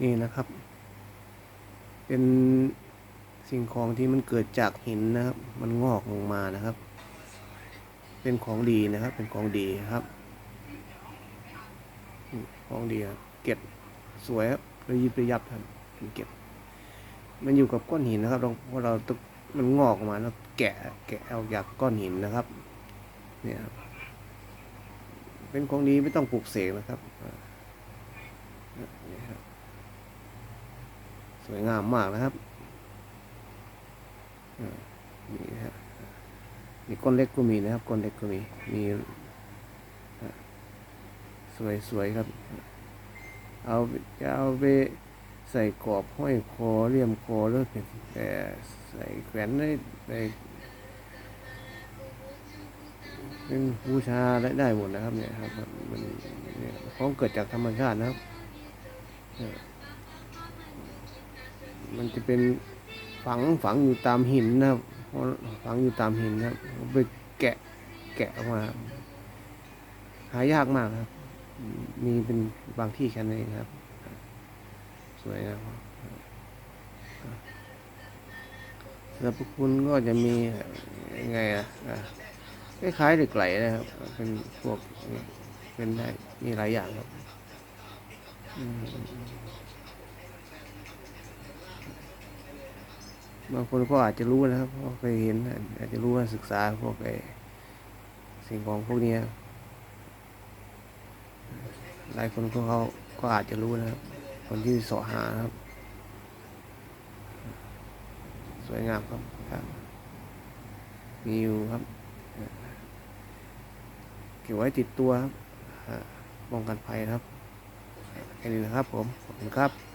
นี่นะครับ เป็นสิ่งของที่มันเกิดจากหินนะครับ มันงอกลงมานะครับ เป็นของดีนะครับ เป็นของดีครับของดีครับเกล็ดสวยครับระยิบระยับครับเป็นเกล็ดมันอยู่กับก้อนหินนะครับ เราเพราะเราต้องมันงอกออกมาแล้วแกะแกะเอาจากก้อนหินนะครับ เนี่ยครับเป็นของดีไม่ต้องปลูกเสกนะครับอ่านี่ครับ สวยงามมากนะครับอ่านี่นะครับมีก้อนเล็กก็มีนะครับก้อนเล็กก็มี มีอ่าสวยๆครับ เอาจะเอาไปใส่กรอบห้อยคอเลี่ยมคอหรือแต่ใส่แขวนได้ใส่เป็นบูชาได้ได้หมดนะครับเนี่ยครับมันเนี่ยของเกิดจากธรรมชาตินะครับ มันจะเป็นฝังฝังอยู่ตามหินนะครับฝังอยู่ตามหินนะครับเอาไปแกะแกะออกมา หายากมากครับ มีเป็นบางที่แค่นั้นเองครับ สวยนะครับสรรพคุณก็จะมียังไงอะคล้ายๆเหล็กไหลนะครับ เป็นพวกเป็นได้มีหลายอย่างครับ บางคนก็อาจจะรู้นะครับเพราะเคยเห็น อาจจะรู้ว่าศึกษาพวกไอ้สิ่งของพวกนี้หลายคนก็เขาก็อาจจะรู้นะครับ คนที่สาะหาครับ สวยงามครับครับ มีอยู่ครับเก็บไว้ติดตัวครับป้องกันภัยครับ แค่นี้นะครับผม ขอบคุณครับ